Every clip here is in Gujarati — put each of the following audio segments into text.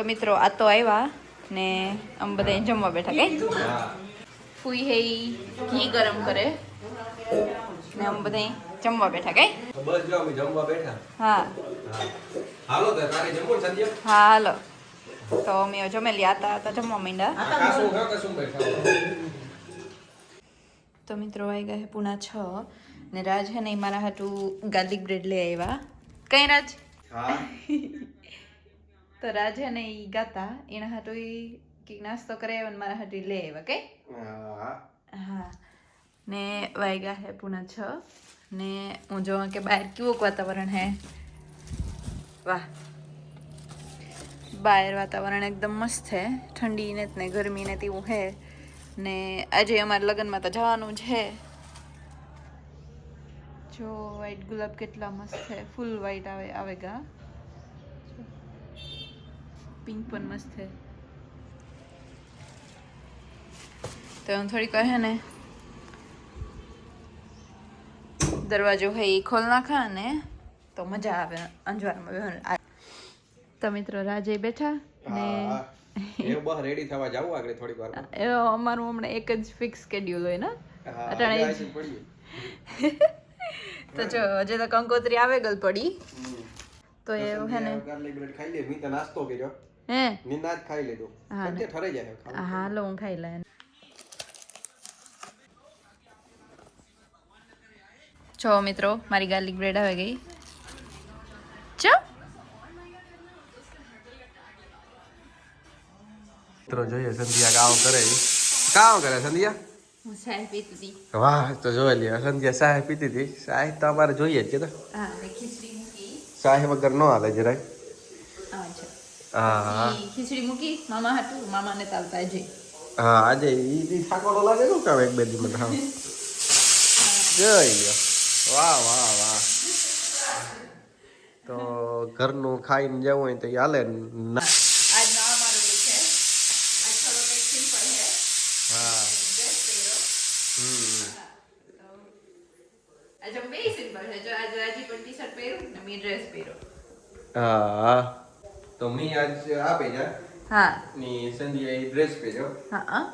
તો મિત્રો આ તો આવ્યા ને આમ બધા જમવા બેઠા કઈ ફૂઈ હે ઘી ગરમ કરે ને આમ બધા જમવા બેઠા કઈ બસ જો અમે જમવા બેઠા. હા. હાલો તો તારે જમવું સંધ્યા હા હાલો. તો અમે જમેલી આતા હતા જમવા માંડ્યા. તો મિત્રો આવી ગયા પૂણા છ ને રાજ હે ને મારા હાટું ગાર્લિક બ્રેડ લઈ આવ્યા કઈ રાજ? હા. તો રાજ ને ઈ ગાતા એના હાટું ઈ કંઈક નાસ્તો કરે અને મારા હાટું લે આવ્યા કઈ હા ને વાગ્યા હે પૂના છ ને હું જોવા કે બહાર કેવું વાતાવરણ હે વાહ બહાર વાતાવરણ એકદમ મસ્ત છે ઠંડી ને ને ગરમી ને તેવું હે ને આજે અમારા લગ્નમાં તો જવાનું છે જો વ્હાઈટ ગુલાબ કેટલા મસ્ત છે ફૂલ વ્હાઈટ આવે આવેગા પિંક પણ મસ્ત છે. તો હું થોડીક હે ને દરવાજો હોય એ ખોલ નાખા ને તો મજા આવે અંજવારમાં. તો મિત્રો રાજે બેઠા ને રેડી થવા જાવું આગળ થોડીક વાર. અમારું હમણાં એક જ ફિક્સ સ્કેડ્યુલ હોય ને. અટાણે તો જો હજે તો કંકોત્રી આવે ગલ પડી તો એવું હે ને ગાર્લિક બ્રેડ ખાઈ લે મી તો નાસ્તો કર્યો. હે નિંદા જ ખાઈ લીધું હા, કેમ કે ઠરાઈ જાય ખાવું. હા લો હું ખાઈ લે જો મિત્રો મારી ગાર્લિક બ્રેડ આવી ગઈ ચો મિત્રો જોઈએ સંધ્યા કામ કરે ઈ. કામ કરે સંધ્યા હું ચાય પીતી હતી વાહ તો જોઈ લે સંધ્યા સાહેબ પીતી હતી સાહેબ તો અમારે જોઈએ જ કે તો હા ને ખીચડી મૂકી સાહેબ વગર ન હાલે જરાય આ છે હા. ખીચડી મૂકી મામા હાટું મામાને તાવતા જઈ. હા આજે ઈ સાકોડો લાગે નું કામ એક બે દી મને હા જય વાહ વાહ વાહ. તો ઘરનું ખાઈને જવું હોય તો હાલે ના હા. આજે બે સિમ્પલ છે. જો આજે રાજી પણ ટી શર્ટ પહેર્યું ને મેં ડ્રેસ પહેર્યો. હા. તો મી આજ આ પહેર્યા હા. ની સંધ્યાએ ડ્રેસ પહેર્યો. હા હા.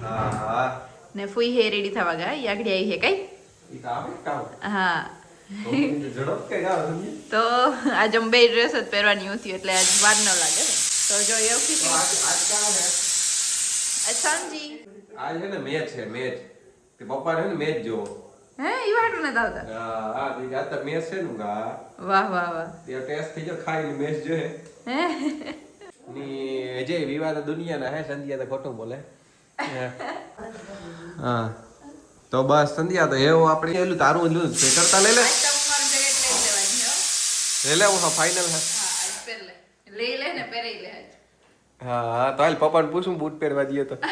હા ને ફૂઈ હે રેડી થવા ગયા. યાગડી આવી હે કઈ? હા. તો આજ અંબે ડ્રેસ જ પહેરવાની હતી એટલે આજ વાર ન લાગે. તો જો એવું કીધું આજ છે ને મેચ છે મેચ પપ્પા ને મેચ જોવો. હે ઈ વાટું હા હા તે આ તો મેચ છે ને હા વાહ વાહ વાહ. તે ટેસ્ટ થઈ ગયો ખાઈને મેચ જોયે હે. ની જે વિવાદ દુનિયાના હે સંધ્યા તો ખોટું બોલે. હા. તો બસ સંધ્યા તો એવું આપણે એલું તારું એલું સ્વેટરતા લઈ લે લઈ લે હું ફાઇનલ હા. લઈ લે ને પહેરી લે હા હા તો હાલ પપ્પાને પૂછું બૂટ પહેરવા દઈએ તો.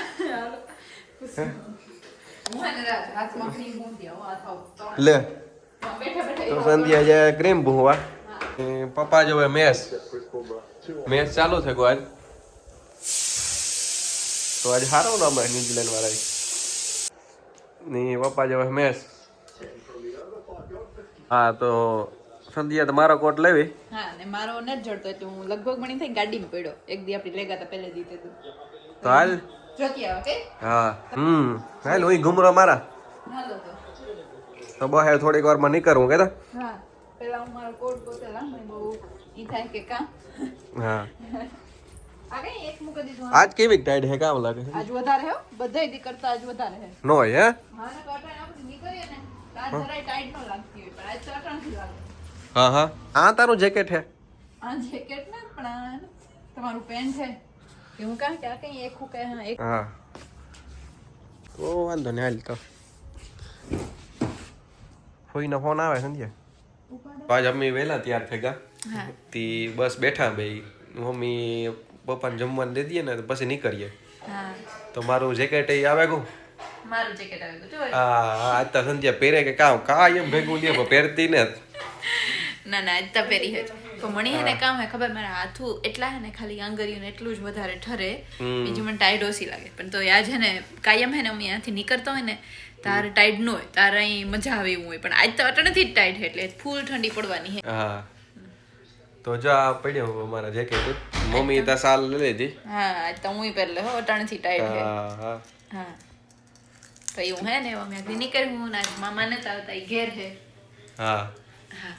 લે. તો સંધ્યા જાય ક્રીમ ભૂવા. પપ્પા જોવે મેચ મેચ ચાલુ છે આજ. તો આજ હારો ને અમે ન્યુઝીલેન્ડ વાળા ની પપ્પા જોવે મેચ હા તો સંધ્યા તો મારો કોટ લેવી. હા ને મારો નથી જડતો એટલે હું લગભગ મણી થઈ ગાડીમાં પડ્યો. એક દી આપણી લેગા તો પહેલે દી તું તો હાલ જોતી આવો કે હા હમ. હાલ હું ઘુમરો મારા. હાલો તો. બહે થોડીક વારમાં નીકળું કેતા હા પેલા હું મારો કોટ પોતે લાંબો બહુ ઈ થાય કે કાં. હા. દીધું આજ કેવી ટાઈડ હે કામ લાગે આજ વધારે હે બધાય દી કરતા આજ વધારે હે. નો હે? હા ને અટાણે આપણે નીકળીએ ને તાર જરાય ટાઈડ નો લાગતી હોય પણ આજ તો અટાણથી લાગે. હા હા. આ તારું જેકેટ હે? આ જેકેટ ના પણ તમારું પેન્ટ છે હું કાં કે આ કઈ એક હું કે હા એક. હા. ઓ વાંધો નહીં હાલ તો. કોઈનો ફોન આવે સમજ્યા આજ અમ્મી વહેલા તૈયાર હા. તી બસ બેઠા ભાઈ મમ્મી પપ્પાને જમવાનું દે દઈએ ને તો પછી નીકળીએ. તો મારું જેકેટ એ આવે ગયું? મારું જેકેટ આવે ગયું જો હા આજ તો સંધ્યા પહેરે કે કામ કા એમ ભેગું લે પણ પહેરતી ને ના ના આજ તો પહેરી હે તો મણી એને કામ હે ખબર મારા હાથું એટલા હે ને ખાલી આંગળીઓને એટલું જ વધારે ઠરે. બીજું મને ટાઈડ ઓછી લાગે. પણ તો આજ છે ને કાયમ હે ને અમે અહીંયાથી નીકળતા હોય ને તારે ટાઈડ ન હોય તારે અહીં મજા આવે એવું હોય. પણ આજ તો અટણથી જ ટાઈડ હે એટલે ફૂલ ઠંડી પડવાની હે. હા. તો જો આ પડ્યો અમારા જેકેટ મમ્મી તા સાલ લઈ લીધી. હા આજ તો હું પહેરલે હો અટણથી ટાઈટ હે. હા હા. હા. તો એવું હે ને અમે નીકળ્યું ને મામા ને તાવતા ઘેર હે. હા. હા.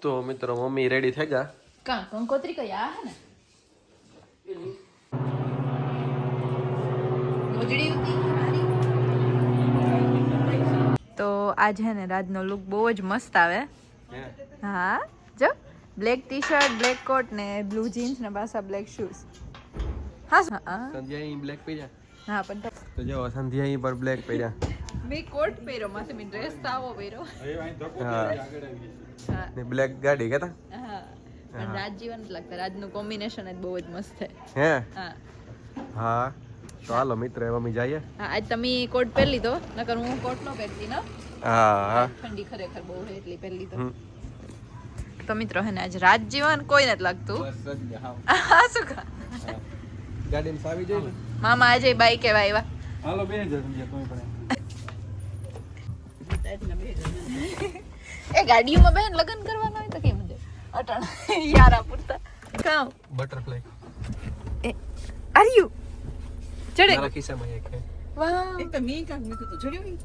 તો મિત્રો મમ્મી રેડી થઈ ગયા? કા કંકોત્રી કયા આ હે ને? મોજડી તો આજે હે ને રાજનો લુક બહુ જ મસ્ત આવે. હા જો black T shirt black coat ને બ્લુ જીન્સ ને પાછા બ્લેક શૂઝ હા હા. સંધ્યા અહીં બ્લેક પહેર્યા. હા પણ તો જો સંધ્યા અહીં પર બ્લેક પડ્યા મેં કોટ પહેર્યો માથે મેં ડ્રેસ સાવો પહેર્યો. હા. હા. ને બ્લેક ગાડી કેતા? હા. પણ રાજ જીવન જ લાગતા રાજનું કોમ્બિનેશન જ બહુ જ મસ્ત છે. હે? હા. હા. તો હાલો મિત્ર એવા મમ્મી જઈએ. હા આજ તમે કોટ પહેરી લીધો નકર હું કોટ નો પહેરતી ને? હા હા. ઠંડી ખરેખર બહુ છે એટલી પહેરી લીધો. તો મિત્રો હે ને આજ રાજ જીવન કોઈ નથી લાગતું. હા. શું કા? ગાડીમાં સાવી જઈ મામા આજે બાઈક એવા આવ્યા. હાલો બે જ તમે પણ એ ગાડીઓમાં બેન લગ્ન કરવાના હોય તો કેમ છે? અટણ યારા પૂરતા કામ બટરફ્લાય એ આર યુ ચડે. મારા ખિસ્સામાં એક છે. એક તો મેં કાંક મૂક્યું હતું જોડ્યું ઈ?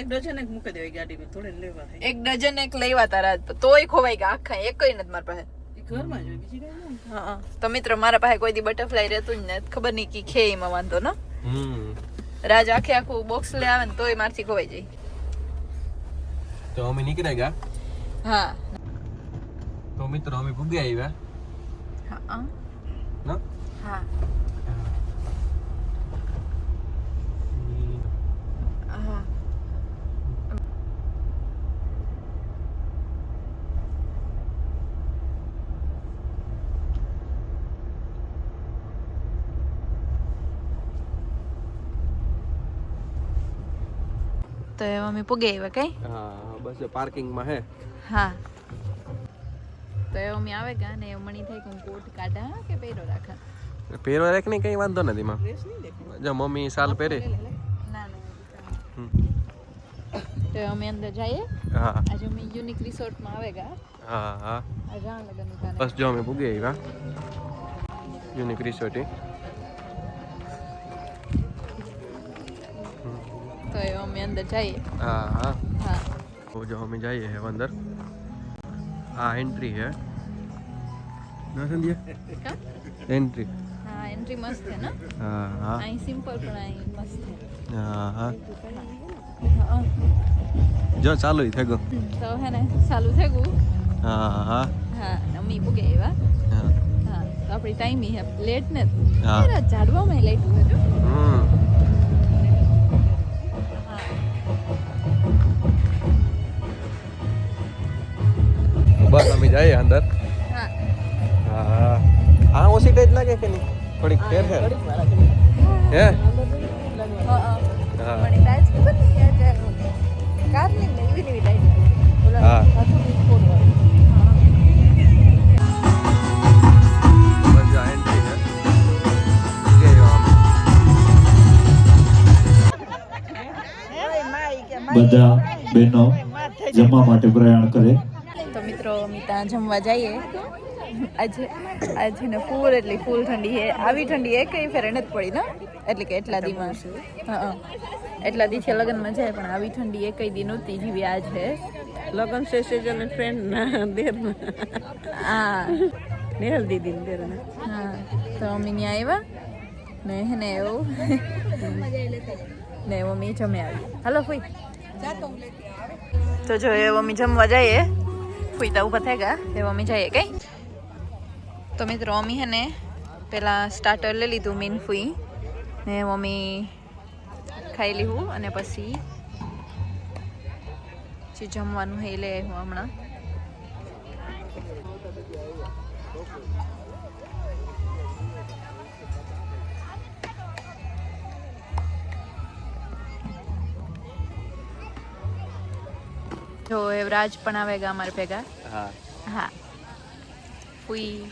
એક ડઝન એક મૂકી દેવાય ગાડીમાં થોડે લેવા એક ડઝન એક લેવા તારા તોય ખોવાઈ ગયા આખા એકય નથી મારા પાસે. ઘરમાં જ બીજી કઈ હા તો મિત્રો મારા પાસે કોઈ દી બટરફ્લાય રહેતું જ ને ખબર નહીં કે ખે એમાં વાંધો ન? રાજ આખે આખું બોક્સ લે આવે ને તોય મારથી ખોવાઈ જાય. તો અમે નીકળ્યા ગયા. હા. તો મિત્રો અમે ભૂગ્યા આવ્યા. હા ન? હા. તો એવા મમ્મી પૂગે આવ્યા કઈ? હા બસ પાર્કિંગમાં હે. હા. તો એ મમ્મી આવે ગા ને એ મણી થાય કે હું કોટ કાઢા કે પહેરો રાખા. પહેરો રાખ ને કઈ વાંધો નથી માં જો મમ્મી સાલ પહેરે. ના ના તો અમે અંદર જઈએ. હા. આજે અમે યુનિક રિસોર્ટમાં આવે ગા. હા હા. અજાણ લગન બસ જો અમે ભૂગે આવ્યા યુનિક રિસોર્ટ તો એ અમે અંદર જઈએ. હા હા. હા. તો જો અમે જઈએ હે અંદર. हाँ એન્ટ્રી હે. ना समझिए एंट्री એન્ટ્રી હા એન્ટ્રી મસ્ત છે ને? હા હા. અહીં સિમ્પલ પણ અહીં મસ્ત હા. હા હા. જો ચાલુ થઈ ગયો તો હે ને ચાલુ થઈ ગયું હા હા. હા અમે પૂગે એવા હા. હા તો આપણી ટાઈમ હે. લેટ ને હા. ઝાડવામાં લેટ હોય હમ. બસ અમે જઈએ અંદર. હા. હા. આ ઓછી ટેજ લાગે કે નહીં? થોડીક ફેર છે હે? હા બધા બહેનો જમવા માટે પ્રયાણ કરે. અમે ત્યાં જમવા જઈએ. આજે આજે ને ફૂલ એટલી ફૂલ ઠંડી છે. આવી ઠંડી એ કઈ ફેરે નથી પડી ને? એટલે કે એટલા દીમાં હા હા. એટલા દી છે લગ્નમાં જાય પણ આવી ઠંડી એ કઈ દી નહોતી જેવી આજ છે લગન શેષેજ અને ફ્રેન્ડ ના દેર હા. નેહલ દીદી દેર હા તો અમે ત્યાં આવ્યા ને હે ને એવું. ને મમ્મી જમે આવી. હાલો ફુઈ. તો જો એ મમ્મી જમવા જઈએ. ફુઈ તો ઊભા થઈ ગયા એવું અમે જઈએ કઈ તો મિત્રો, અમી હે ને પેલા સ્ટાર્ટર લઈ લીધું મીન ફૂઈ. ને મમ્મી ખાઈ લીધું અને પછી જે જમવાનું હે લઈ આવ્યું હમણાં. જો એવરાજ પણ આવે ગા અમારે ભેગા. હા. હા. ફૂઈ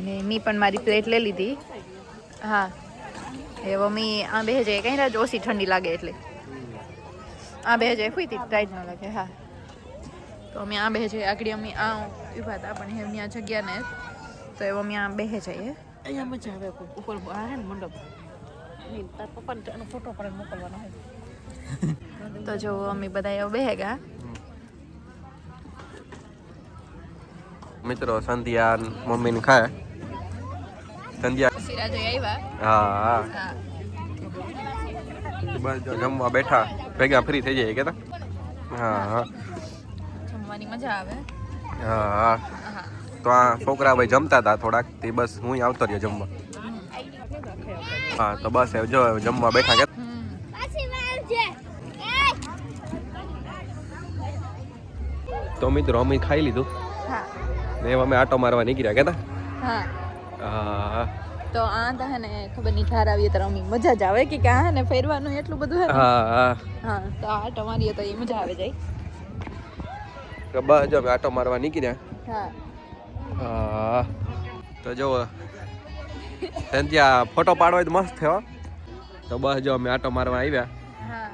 ને મી પણ મારી પ્લેટ લઈ લીધી. હા. એવો મમ્મી આ બે જાય કઈ રાજ ઓછી ઠંડી લાગે એટલે. આ બે જાય ફૂઈ તી ટાઈટ ન લાગે હા. તો અમે આ બે જાય આગળ અમે આ ઊભા હતા પણ એમની આ જગ્યા ને તો એવો અમે આ બે જઈએ અહીંયા મજા આવે ઉપર આ હે ને મંડપ. તાર પપ્પાને ફોટો પણ મોકલવાનો હોય તો જો અમે બધા એવો બેહે મિત્રો સંધ્યા મમ્મીને ખાય. સંધ્યા હા હા. જમવા બેઠા ભેગા ફ્રી થઈ જાય કેતા? હા હા. જમવાની મજા આવે. હા હા. તો આ છોકરા ભાઈ જમતા હતા થોડાક તે બસ હું આવતો રહ્યો જમવા. હા તો બસ જો જમવા બેઠા કે તો મિત્રો અમે ખાઈ લીધું. ને અમે આટો મારવા નીકળ્યા કેતા? હા. હા. તો આ તો હે ને ખબર નહીં ઠાર આવીએ તો અમી મજા જ આવે કે કે આ ને ફેરવાનું એટલું બધું હા હા તો આ તમારી તો એ મજા આવે જાય. તો બસ જો અમે આટો મારવા નીકળ્યા. હા. હા. તો જો ત્યાં ફોટો પાડવા તો મસ્ત થયો તો બસ જો અમે આટો મારવા આવ્યા. હા.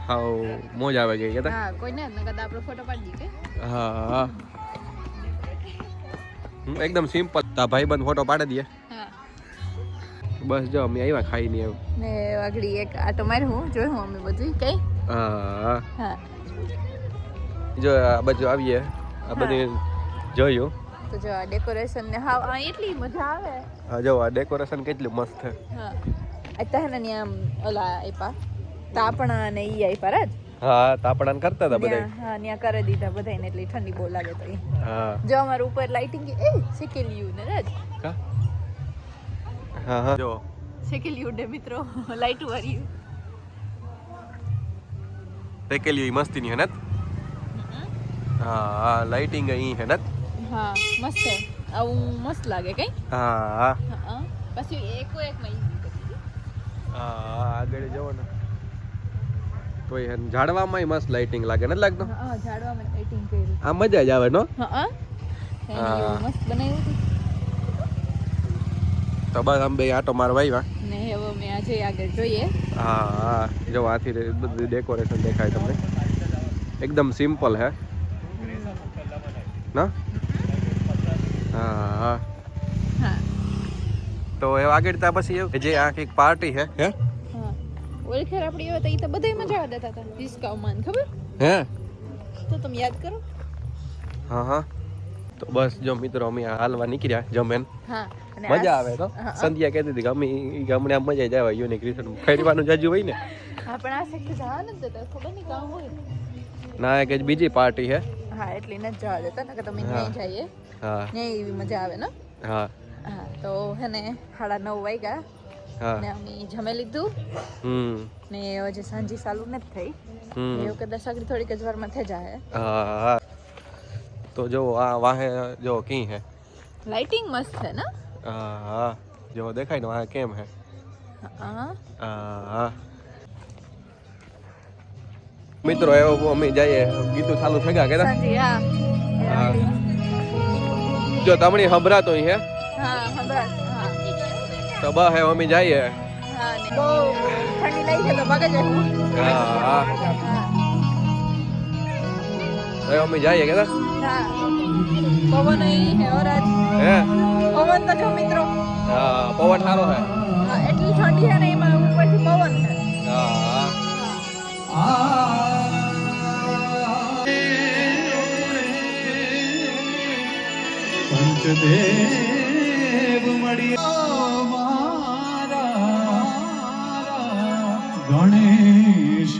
હા મોજ આવે ગઈ કેતા? હા કોઈને જ નકર આપણો ફોટો પાડી દઈએ. હા. એકદમ સિમ્પલ તા ભાઈ બંધ ફોટો પાડી દે હા. બસ જો અમે આવ્યા ખાઈને એવું. ને વાગડી એક આટો હું? જોયું અમે બધું કઈ? હા. હા. જો આ બધું આવીએ. આ બધું જોયું. તો જો આ ડેકોરેશન ને હા આ એટલી મજા આવે. હા જો આ ડેકોરેશન કેટલું મસ્ત છે. હા. અત્યારે હે ને આમ ઓલા આપ્યા તાપણા ને ઈ આપ્યા રાજ? હા તાપડાન કરતા હતા બધા હા ત્યાં કરી દીધા બધાને એટલી ઠંડી બહુ લાગે તો હા. જો અમારું ઉપર લાઇટિંગ એ શેકેલિયું ને રાજ? કા? હા હા. જો. શેકેલિયું ડે મિત્રો. લાઇટ વારી ટેકેલી મસ્તી ની? હેનત હા હા લાઇટિંગ અહીં હેનત હા મસ્ત છે. આવું મસ્ત લાગે કઈ? હા હા. હા પછી એકો એક માં હા આગળ જવો ને. તો એ ઝાડવામાં મસ્ત લાઇટિંગ લાગે નથી લાગતો? હા ઝાડવામાં લાઇટિંગ કર્યું આ મજા જ આવે નો? હા હા. મસ્ત બનાવ્યું હતું તો બસ આમ બે આટો મારવા આવ્યા ને હવે મેં આજે આગળ જોઈએ. હા હા. જો આથી રે- બધું ડેકોરેશન દેખાય તમને. એકદમ સિમ્પલ હે. ના? હા હા. હા. તો એ આગળ ત્યાં પછી એવું કે જે આ કંઈક પાર્ટી હે હે. હા? ઓળખેર આપણી હોય તો એ તો બધાય મજા દેતા હતા ડિસ્કાઉન્ટ ખબર? હે? તો તમે યાદ કરો. હા હા. તો બસ જો મિત્રો અમે હાલવા નીકળ્યા જમેન. હા મજા આવે તો. સંધ્યા કહેતી હતી કે અમે ઈ આમ મજા જ આવે યુનિક રિસોર્ટ ફેરવાનું જાજુ હોય ને? હા પણ આ સેક્ટર જવા નથી દેતા ખબર નહીં કામ હોય. ના કે બીજી પાર્ટી હે. હા એટલે ન જવા દેતા કે તમે નહીં જઈએ. હા. ત્યાં એવી મજા આવે ને? હા. હા તો હે ને સાડા નવ વાગ્યા. ને અમે જમે લીધું. હમ. ને હજી સાંજે ચાલુ નથી થઈ. એવું કદાચ આગળ થોડીક જ વારમાં થઈ જાય. હા તો જો આ વાહે જો કી હે? લાઇટિંગ મસ્ત છે ને? હા હા. જો દેખાય ને વાહે કેમ હે? હા. હા મિત્રો એવો અમે જઈએ. ગીતું ચાલુ થઈ ગયા કે હા. જો તમને સંભળાતો હે? હા હા તો બસ હવે અમે જઈએ. હા અમે જઈએ કે પવન હે પવન તો જો મિત્રો. હા પવન સારો હે હા એટલી ઠંડી છે ને એમાં ઉપરથી પવન છે. હા પંચદેવ મળ્યા গণেশ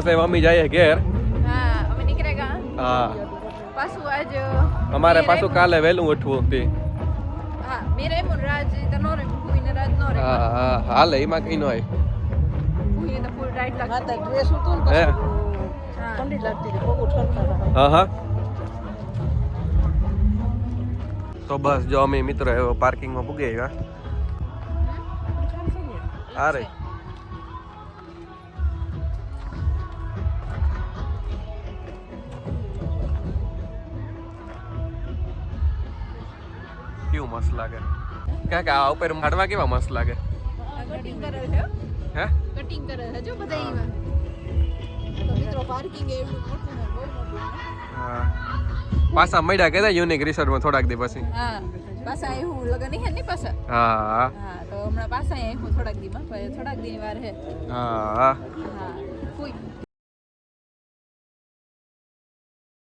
બસ એ મમ્મી જાય ઘેર. હા અમે નીકળે ગા હા. પાછું આજ અમારે પાછું કાલે વહેલું ઉઠવું હતી. હા મેરે મુન રાજ તનો રે ભૂઈને રાજ નો રે હા હા હાલે એમાં કઈ ન હોય. ભૂઈને તો ફૂલ રાઈટ હા લાગતી ડ્રેસ હતું. ને હે? પછી ઠંડી લાગતી હતી પગું ઠરતા હા હા. તો બસ જો અમે મિત્રો એવો પાર્કિંગમાં પૂગી આવ્યા. હા મસ્ત લાગે ક્યાં કે આ ઉપર હાડવા કેવા મસ્ત લાગે કટિંગ કરે છે હે કટિંગ કરે છે જો બધા એમાં તો મિત્રો પાર્કિંગ એવડું મોટું ને બહુ મોટું ને. હા પાછા મળ્યા કહેતા યુનિક રિસોર્ટમાં થોડાક દી પછી હા પાછા એ હું લગન નહીં હે ને પાછા હા હા તો હમણાં પાછા અહીં હું થોડાક દીમાં પછી થોડાક દી વાર હે હા હા